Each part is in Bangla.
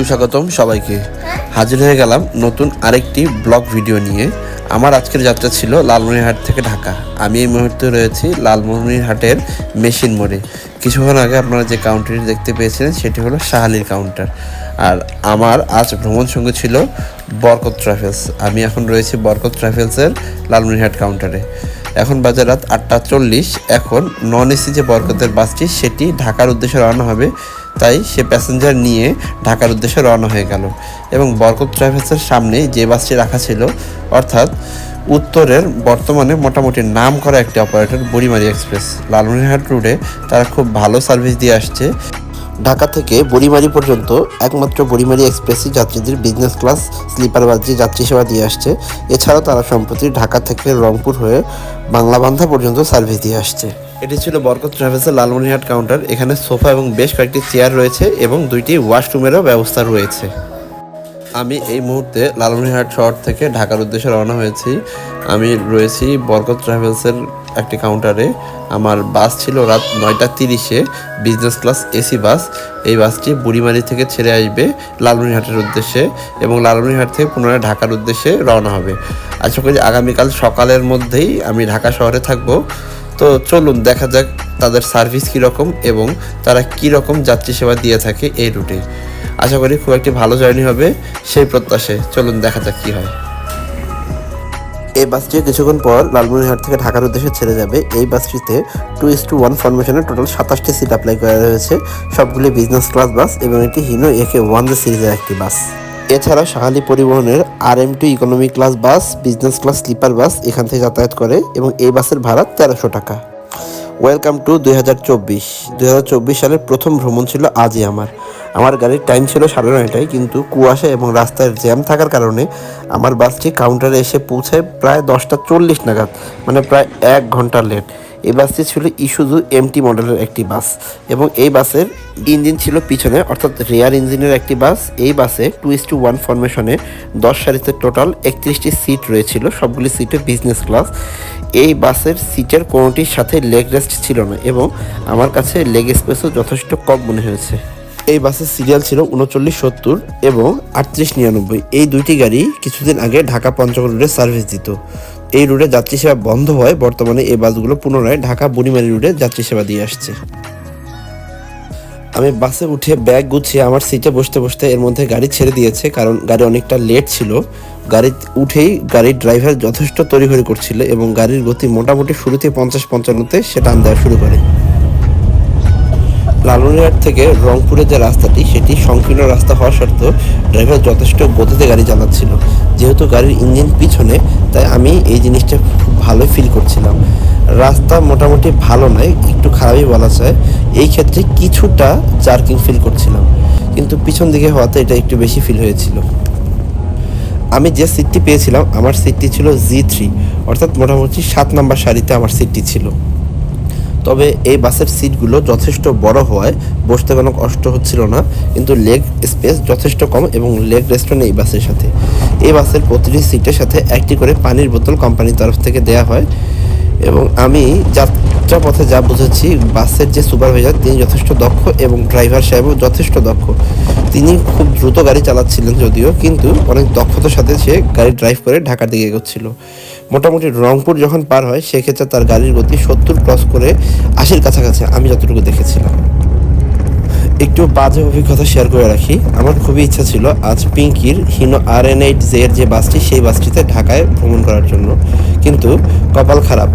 সুস্বাগতম সবাইকে। হাজির হয়ে গেলাম নতুন আরেকটি ব্লগ ভিডিও নিয়ে। আমার আজকের যাত্রা ছিল লালমনিরহাট থেকে ঢাকা। আমি এই মুহূর্তে রয়েছি লালমনিরহাটের মেশিন মোড়ে। কিছুক্ষণ আগে আপনারা যে কাউন্টারটি দেখতে পেয়েছিলেন, সেটি হলো শাহালির কাউন্টার আর আমার আজ ভ্রমণ সঙ্গে ছিল বরকত ট্রাভেলস। আমি এখন রয়েছি বরকত ট্রাভেলসের লালমনিরহাট কাউন্টারে এখন বাজে রাত আটটা চল্লিশ। এখন নন এসি যে বরকতের বাসটি, সেটি ঢাকার উদ্দেশ্যে রওনা হবে তাই সে প্যাসেঞ্জার নিয়ে ঢাকার উদ্দেশ্যে রওনা হয়ে গেল এবং বরকত ট্রাভেলসের সামনে যে বাসটি রাখা ছিল, অর্থাৎ উত্তরের বর্তমানে মোটামুটি নাম করা একটি অপারেটর বুড়িমারি এক্সপ্রেস লালমনিরহাট রুটে তারা খুব ভালো সার্ভিস দিয়ে আসছে। ঢাকা থেকে বুড়িমারি পর্যন্ত একমাত্র বুড়িমারি এক্সপ্রেসই যাত্রীদের বিজনেস ক্লাস স্লিপার বাসে যাত্রী সেবা দিয়ে আসছে। এছাড়াও তারা সম্প্রতি ঢাকা থেকে রংপুর হয়ে বাংলাবান্ধা পর্যন্ত সার্ভিস দিয়ে আসছে। এটি ছিল বরকত ট্রাভেলসের লালমনিরহাট কাউন্টার এখানে সোফা এবং বেশ কয়েকটি চেয়ার রয়েছে এবং দুইটি ওয়াশরুমেরও ব্যবস্থা রয়েছে। আমি এই মুহূর্তে লালমনিরহাট শহর থেকে ঢাকার উদ্দেশ্যে রওনা হয়েছি। আমি রয়েছি বরকত ট্রাভেলসের একটি কাউন্টারে আমার বাস ছিল রাত নয়টা তিরিশে বিজনেস ক্লাস এসি বাস। এই বাসটি বুড়িমারি থেকে ছেড়ে আসবে লালমনিরহাটের উদ্দেশ্যে এবং লালমনিরহাট থেকে পুনরায় ঢাকার উদ্দেশ্যে রওনা হবে। আশা করি আগামীকাল সকালের মধ্যেই আমি ঢাকা শহরে থাকব। তো চলুন, দেখা যাক তাদের সার্ভিস কীরকম এবং তারা কীরকম যাত্রী সেবা দিয়ে থাকে এই রুটে আশা করি খুব একটি ভালো জার্নি হবে সেই প্রত্যাশে চলুন, দেখা যাক কী হয়। এই বাসটি কিছুক্ষণ পর লালমনিরহাট থেকে ঢাকার উদ্দেশ্যে ছেড়ে যাবে। এই বাসটিতে টু ইস টু ওয়ান ফরমেশনে টোটাল সাতাশটি সিট অ্যাপ্লাই করা হয়েছে। সবগুলি বিজনেস ক্লাস বাস এবং এটি হিনো একে ওয়ান দ্য সিরিজের একটি বাস এছাড়া শাহালি পরিবহনের R M two economy class bus business class sleeper bus এখান থেকে যাতায়াত করে এবং এই বাসের ভাড়া তেরোশো টাকা। ওয়েলকাম টু দুই হাজার চব্বিশ। দুই হাজার চব্বিশ সালের প্রথম ভ্রমণ ছিল আজই আমার। আমার গাড়ির টাইম ছিল সাড়ে নয়টায়, কিন্তু কুয়াশা এবং রাস্তায় জ্যাম থাকার কারণে আমার বাসটি কাউন্টারে এসে পৌঁছায় প্রায় দশটা চল্লিশ নাগাদ মানে প্রায় এক ঘণ্টা লেট এই বাসটি ছিল ইস্যুজু এমটি মডেলের একটি বাস এবং এই বাসের ইঞ্জিন ছিল পিছনে, অর্থাৎ রেয়ার ইঞ্জিনের একটি বাস। এই বাসে টু ইস টু ওয়ান ফরমেশনে দশ সারিতে টোটাল একত্রিশটি সিট রয়েছিল, সবগুলি সিটে বিজনেস ক্লাস এই বাসের সিটের কোনোটির সাথে লেগ রেস্ট ছিল না এবং আমার কাছে লেগ স্পেসও যথেষ্ট কম মনে হয়েছে। এই বাসের সিরিয়াল ছিল উনচল্লিশ সত্তর এবং আটত্রিশ নিরানব্বই। এই দুইটি গাড়ি কিছুদিন আগে ঢাকা পঞ্চগড় রুটে সার্ভিস দিত। এই রুটে যাত্রী সেবা বন্ধ হয় বর্তমানে এই বাসগুলো পুনরায় ঢাকা বুড়িমারি রুটে যাত্রী সেবা দিয়ে আসছে। আমি বাসে উঠে ব্যাগ গুছিয়ে আমার সিটে বসতে বসতে এর মধ্যে গাড়ি ছেড়ে দিয়েছে, কারণ গাড়ি অনেকটা লেট ছিল। গাড়ি উঠেই গাড়ির ড্রাইভার যথেষ্ট তড়িঘড়ি করছিল এবং গাড়ির গতি মোটামুটি শুরুতে পঞ্চাশ পঞ্চান্নতে সেটা আন দেওয়া শুরু করে। লালমনিরহাট থেকে রংপুরের যে রাস্তাটি, সেটি সংকীর্ণ রাস্তা হওয়া সত্ত্বেও ড্রাইভার যথেষ্ট গতিতে গাড়ি চালাচ্ছিল। যেহেতু গাড়ির ইঞ্জিন পিছনে, তাই আমি এই জিনিসটা খুব ভালো ফিল করছিলাম। রাস্তা মোটামুটি ভালো নয়, একটু খারাপই বলা যায়। এই ক্ষেত্রে কিছুটা জার্কিং ফিল করছিলাম, কিন্তু পিছন দিকে হওয়াতে এটা একটু বেশি ফিল হয়েছিল। আমি যে সিটটি পেয়েছিলাম, আমার সিটটি ছিল জি থ্রি অর্থাৎ মোটামুটি সাত নাম্বার সারিতে আমার সিটটি ছিল। তবে এই বাসের সিটগুলো যথেষ্ট বড় হওয়ায় বসতে কোনো কষ্ট হচ্ছিল না, কিন্তু লেগ স্পেস যথেষ্ট কম এবং লেগ রেস্টও নেই বাসের সাথে। এই বাসের প্রতিটি সিটের সাথে একটি করে পানির বোতল কোম্পানির তরফ থেকে দেয়া হয় এবং আমি যাত্রা পথে যা বুঝেছি, বাসের যে সুপারভাইজার তিনি যথেষ্ট দক্ষ এবং ড্রাইভার সাহেবও যথেষ্ট দক্ষ। তিনি খুব দ্রুত গাড়ি চালাচ্ছিলেন যদিও, কিন্তু অনেক দক্ষতার সাথে সে গাড়ি ড্রাইভ করে ঢাকার দিকে এগোচ্ছিল। মোটামুটি রংপুর যখন পার হয়, সেক্ষেত্রে তার গাড়ির গতি সত্তর ক্রস করে আশির কাছাকাছি, আমি যতটুকু দেখেছিলাম। একটু বাজে অভিজ্ঞতা শেয়ার করে রাখি। আমার খুবই ইচ্ছা ছিল আজ পিঙ্কির Hino R N eight J এর যে বাসটি, সেই বাসটিতে ঢাকায় ভ্রমণ করার জন্য। কিন্তু কপাল খারাপ।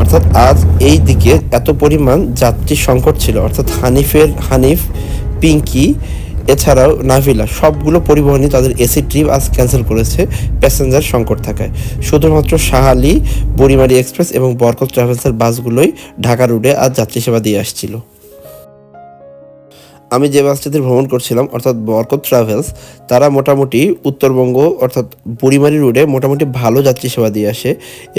অর্থাৎ আজ এই দিকে এত পরিমাণ যাত্রী সংকট ছিল। অর্থাৎ হানিফের, হানিফ, পিঙ্কি এছাড়াও নাভিলা সবগুলো পরিবহনই তাদের এসি ট্রিপ আজ ক্যান্সেল করেছে প্যাসেঞ্জার সংকট থাকায়। শুধুমাত্র শাহালি বুড়িমারি এক্সপ্রেস এবং বরকত ট্রাভেলসের বাসগুলোই ঢাকা রুটে আজ যাত্রী সেবা দিয়ে আসছিল। আমি যে বাসটিতে ভ্রমণ করছিলাম, অর্থাৎ বরকত ট্রাভেলস, তারা মোটামুটি উত্তরবঙ্গ, অর্থাৎ বুড়িমারি রোডে মোটামুটি ভালো যাত্রী সেবা দিয়ে আসে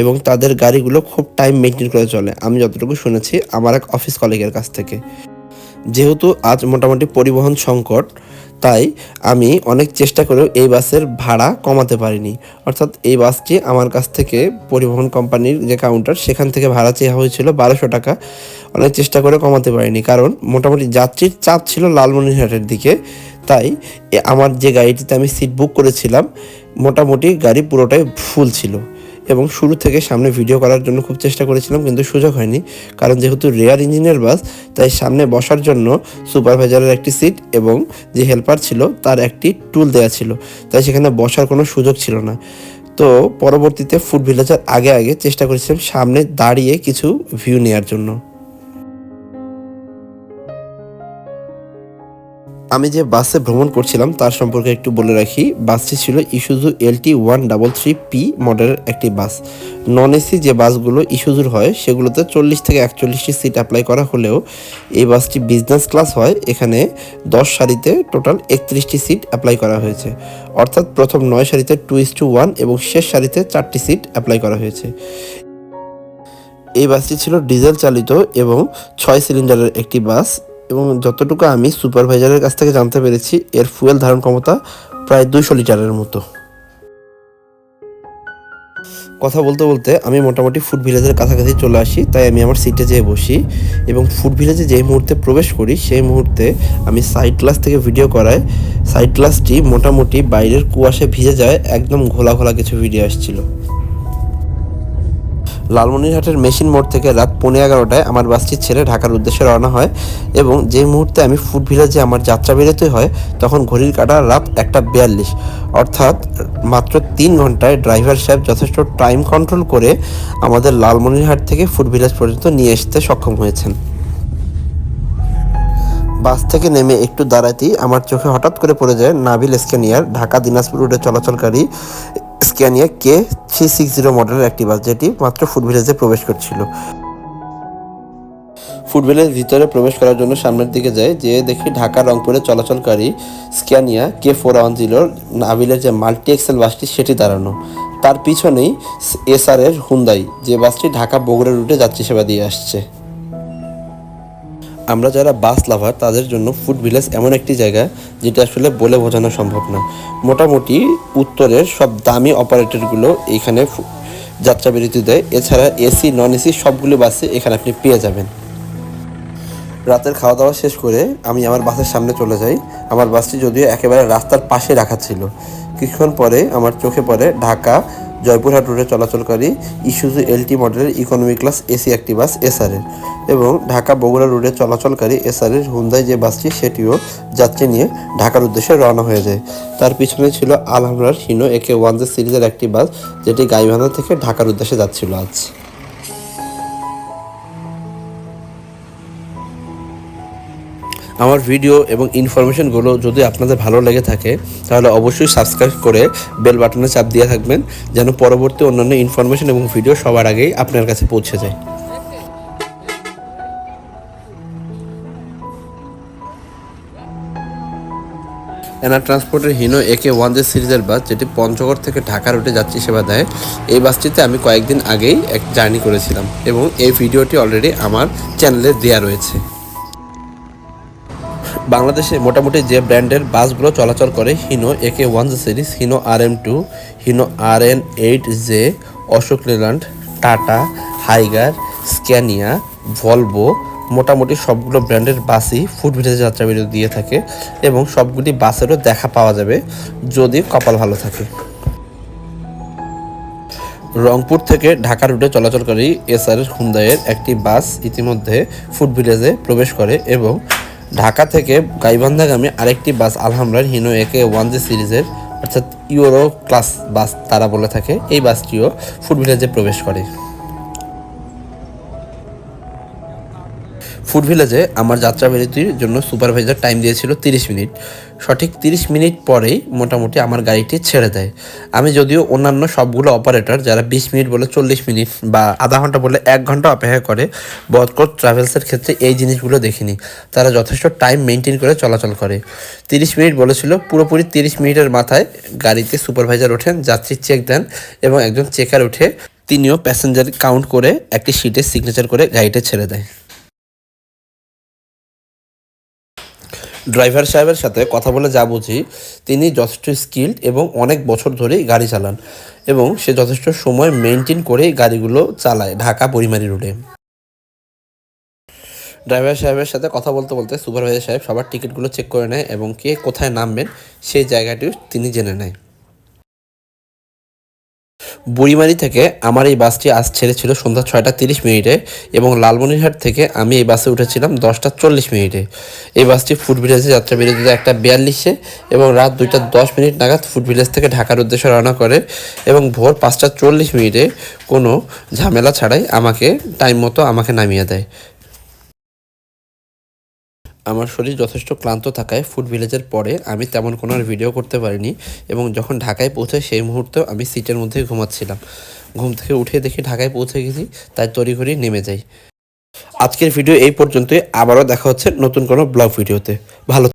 এবং তাদের গাড়িগুলো খুব টাইম মেনটেন করে চলে। আমি যতটুকু শুনেছি আমার এক অফিস কলিগের কাছ থেকে। যেহেতু আজ মোটামুটি পরিবহন সংকট, তাই আমি অনেক চেষ্টা করেও এই বাসের ভাড়া কমাতে পারিনি। অর্থাৎ এই বাসটি আমার কাছ থেকে পরিবহন কোম্পানির যে কাউন্টার সেখান থেকে ভাড়া চেয়ে হয়েছিল বারোশো টাকা। অনেক চেষ্টা করে কমাতে পারিনি, কারণ মোটামুটি যাত্রীর চাপ ছিল লালমনিরহাটের দিকে। তাই আমার যে গাড়িটিতে আমি সিট বুক করেছিলাম, মোটামুটি গাড়ি পুরোটাই ফুল ছিল। এবং শুরু থেকে সামনে ভিডিও করার জন্য খুব চেষ্টা করেছিলাম, কিন্তু সুযোগ হয়নি। কারণ যেহেতু রেয়ার ইঞ্জিনের বাস তাই সামনে বসার জন্য সুপারভাইজারের একটি সিট এবং যে হেল্পার ছিল, তার একটি টুল দেওয়া ছিল। তাই সেখানে বসার কোনো সুযোগ ছিল না। তো পরবর্তীতে ফুড ভিলেজার আগে আগে চেষ্টা করেছিলাম সামনে দাঁড়িয়ে কিছু ভিউ নেওয়ার জন্য। আমি যে বাসে ভ্রমণ করছিলাম, তার সম্পর্কে একটু বলে রাখি। বাসটি ছিল Isuzu LT one double three P মডেলের একটি বাস। নন এসি যে বাসগুলো ইস্যুজুর হয়, সেগুলোতে চল্লিশ থেকে একচল্লিশটি সিট অ্যাপ্লাই করা হলেও এই বাসটি বিজনেস ক্লাস হয়। এখানে দশ সারিতে টোটাল একত্রিশটি সিট অ্যাপ্লাই করা হয়েছে। অর্থাৎ প্রথম নয় সারিতে টু ইস টু ওয়ান এবং শেষ সারিতে চারটি সিট অ্যাপ্লাই করা হয়েছে। এই বাসটি ছিল ডিজেল চালিত এবং ছয় সিলিন্ডারের একটি বাস। এবং যতটুকু আমি সুপারভাইজারের কাছ থেকে জানতে পেরেছি, এর ফুয়েল ধারণ ক্ষমতা প্রায় দুইশো লিটারের মতো। কথা বলতে বলতে আমি মোটামুটি ফুড ভিলেজের কাছাকাছি চলে আসি, তাই আমি আমার সিটে যেয়ে বসি এবং ফুড ভিলেজে যেই মুহূর্তে প্রবেশ করি, সেই মুহূর্তে আমি সাইড ক্লাস থেকে ভিডিও করায়। সাইড ক্লাসটি মোটামুটি বাইরের কুয়াশে ভিজে যায়, একদম ঘোলা ঘোলা কিছু ভিডিও আসছিল। লালমনিরহাটের মেশিন মোড় থেকে রাত পৌনে এগারোটায় আমার বাসটি ছেড়ে ঢাকার উদ্দেশ্যে রওনা হয় এবং যে মুহূর্তে আমি ফুড ভিলেজে আমার যাত্রা বেরোতে হয়, তখন ঘড়ির কাটা রাত একটা বিয়াল্লিশ। অর্থাৎ মাত্র তিন ঘন্টায় ড্রাইভার সাহেব যথেষ্ট টাইম কন্ট্রোল করে আমাদের লালমনিরহাট থেকে ফুড ভিলেজ পর্যন্ত নিয়ে আসতে সক্ষম হয়েছেন। বাস থেকে নেমে একটু দাঁড়াতেই আমার চোখে হঠাৎ করে পড়ে যায় নাবিল স্ক্যানিয়ার ঢাকা দিনাজপুর রোডে চলাচলকারী Scania K three six zero মডেলের একটি বাস যেটি মাত্র ফুড ভিলেজে প্রবেশ করছিল। ফুড ভিলেজ ভিতরে প্রবেশ করার জন্য সামনের দিকে যেয়ে দেখি ঢাকা রংপুরে চলাচলকারী স্ক্যানিয়া কে ফোর ওয়ান জিরোর নাবিলের যে মাল্টি এক্সেল বাসটি সেটি দাঁড়ানো। তার পিছনেই এসআর এর হুন্দাই, যে বাসটি ঢাকা বগুড়া রুটে যাত্রী সেবা দিয়ে আসছে। আমরা যারা বাস লাভার, তাদের জন্য ফুড ভিলেজ এমন একটি জায়গা যেটা আসলে বলে বোঝানো সম্ভব না। মোটামুটি উত্তরের সব দামি অপারেটরগুলো এখানে যাত্রা বিরতি দেয়। এছাড়া এসি নন এসি সবগুলো বাসে এখানে আপনি পেয়ে যাবেন। রাতের খাওয়া দাওয়া শেষ করে আমি আমার বাসের সামনে চলে যাই। আমার বাসটি যদিও একেবারে রাস্তার পাশে রাখা ছিল। কিছুক্ষণ পরে আমার চোখে পড়ে ঢাকা জয়পুরহাট রোডে চলাচলকারী ইস্যুজু এলটি মডেলের ইকোনমি ক্লাস এসি একটি বাস এসআরের এবং ঢাকা বগুড়া রোডে চলাচলকারী এসআরের হুন্দাই যে বাসটি সেটিও যাত্রী নিয়ে ঢাকার উদ্দেশ্যে রওনা হয়ে যায়। তার পিছনে ছিল আলহামরার হিনো একে ওয়ান সিরিজের একটি বাস যেটি গাইবান্ধা থেকে ঢাকার উদ্দেশ্যে যাচ্ছিল আজ। আমার ভিডিও এবং ইনফরমেশনগুলো যদি আপনাদের ভালো লেগে থাকে, তাহলে অবশ্যই সাবস্ক্রাইব করে বেল বাটনে চাপ দিয়ে থাকবেন, যেন পরবর্তী অন্যান্য ইনফরমেশন এবং ভিডিও সবার আগেই আপনার কাছে পৌঁছে যায়। এনা ট্রান্সপোর্টের হিনো একে ওয়ান জে সিরিজের বাস, যেটি পঞ্চগড় থেকে ঢাকা রুটে যাত্রী সেবা দেয়, এই বাসটিতে আমি কয়েকদিন আগেই এক জার্নি করেছিলাম এবং এই ভিডিওটি অলরেডি আমার চ্যানেলে দেওয়া রয়েছে। বাংলাদেশে মোটামুটি যে ব্র্যান্ডের বাসগুলো চলাচল করে Hino A K one series Hino R M two Hino R N eight J Ashok Leyland Tata Higer Scania Volvo মোটামুটি সবগুলো ব্র্যান্ডের বাসই ফুড ভিলেজ যাত্রা দিয়ে থাকে এবং সবগুলি বাসেরও দেখা পাওয়া যাবে যদি কপাল ভালো থাকে। রংপুর থেকে ঢাকা রুটে চলাচলকারী এসআর হুন্দাইয়ের একটি বাস ইতিমধ্যে ফুড ভিলেজে প্রবেশ করে এবং ঢাকা থেকে গাইবান্ধাগামী আরেকটি বাস আলহামরার হিনো একে ওয়ান জি সিরিজের, অর্থাৎ ইউরো ক্লাস বাস তারা বলে থাকে। এই বাসটিও ফুড ভিলেজে প্রবেশ করে। ফুড ভিলেজে আমার যাত্রা বিরতির জন্য সুপারভাইজার টাইম দিয়েছিল তিরিশ মিনিট। সঠিক তিরিশ মিনিট পরেই মোটামুটি আমার গাড়িটি ছেড়ে দেয়। আমি যদিও অন্যান্য সবগুলো অপারেটর যারা বিশ মিনিট বলে চল্লিশ মিনিট বা আধা ঘণ্টা বলে এক ঘণ্টা অপেক্ষা করে বদকর ট্রাভেলসের ক্ষেত্রে এই জিনিসগুলো দেখিনি। তারা যথেষ্ট টাইম মেনটেন করে চলাচল করে। তিরিশ মিনিট বলেছিল পুরোপুরি তিরিশ মিনিটের মাথায় গাড়িতে সুপারভাইজার ওঠেন, যাত্রী চেক দেন এবং একজন চেকার উঠে তিনিও প্যাসেঞ্জার কাউন্ট করে একটি সিটে সিগনেচার করে গাড়িটা ছেড়ে দেয়। ড্রাইভার সাহেবের সাথে কথা বলে যা বুঝি, তিনি যথেষ্ট স্কিল্ড এবং অনেক বছর ধরেই গাড়ি চালান এবং সে যথেষ্ট সময় মেনটেন করে গাড়িগুলো চালায় ঢাকা পরিমারি রোডে ড্রাইভার সাহেবের সাথে কথা বলতে বলতে সুপারভাইজার সাহেব সবার টিকিটগুলো চেক করে নেয় এবং কে কোথায় নামবেন সেই জায়গাটিও তিনি জেনে নেয়। বুড়িমারি থেকে আমার এই বাসটি আজ ছেড়েছিল সন্ধ্যা ছয়টা তিরিশ মিনিটে এবং লালমনিরহাট থেকে আমি এই বাসে উঠেছিলাম দশটা চল্লিশ মিনিটে। এই বাসটি ফুড ভিলেজে যাত্রা বিরতিতে একটা বিয়াল্লিশে এবং রাত দুইটা দশ মিনিট নাগাদ ফুড ভিলেজ থেকে ঢাকার উদ্দেশ্যে রওনা করে এবং ভোর পাঁচটা চল্লিশ মিনিটে কোনো ঝামেলা ছাড়াই আমাকে টাইম মতো আমাকে নামিয়ে দেয়। আমার শরীর যথেষ্ট ক্লান্ত থাকায় ফুড ভিলেজের পরে আমি তেমন কোনো আর ভিডিও করতে পারিনি এবং যখন ঢাকায় পৌঁছে সেই মুহূর্তেও আমি সিটের মধ্যে ঘুমাচ্ছিলাম। ঘুম থেকে উঠে দেখি ঢাকায় পৌঁছে গেছি, তাই তড়িঘড়ি নেমে যাই। আজকের ভিডিও এই পর্যন্তই, আবারও দেখা হচ্ছে নতুন কোনো ব্লগ ভিডিওতে ভালো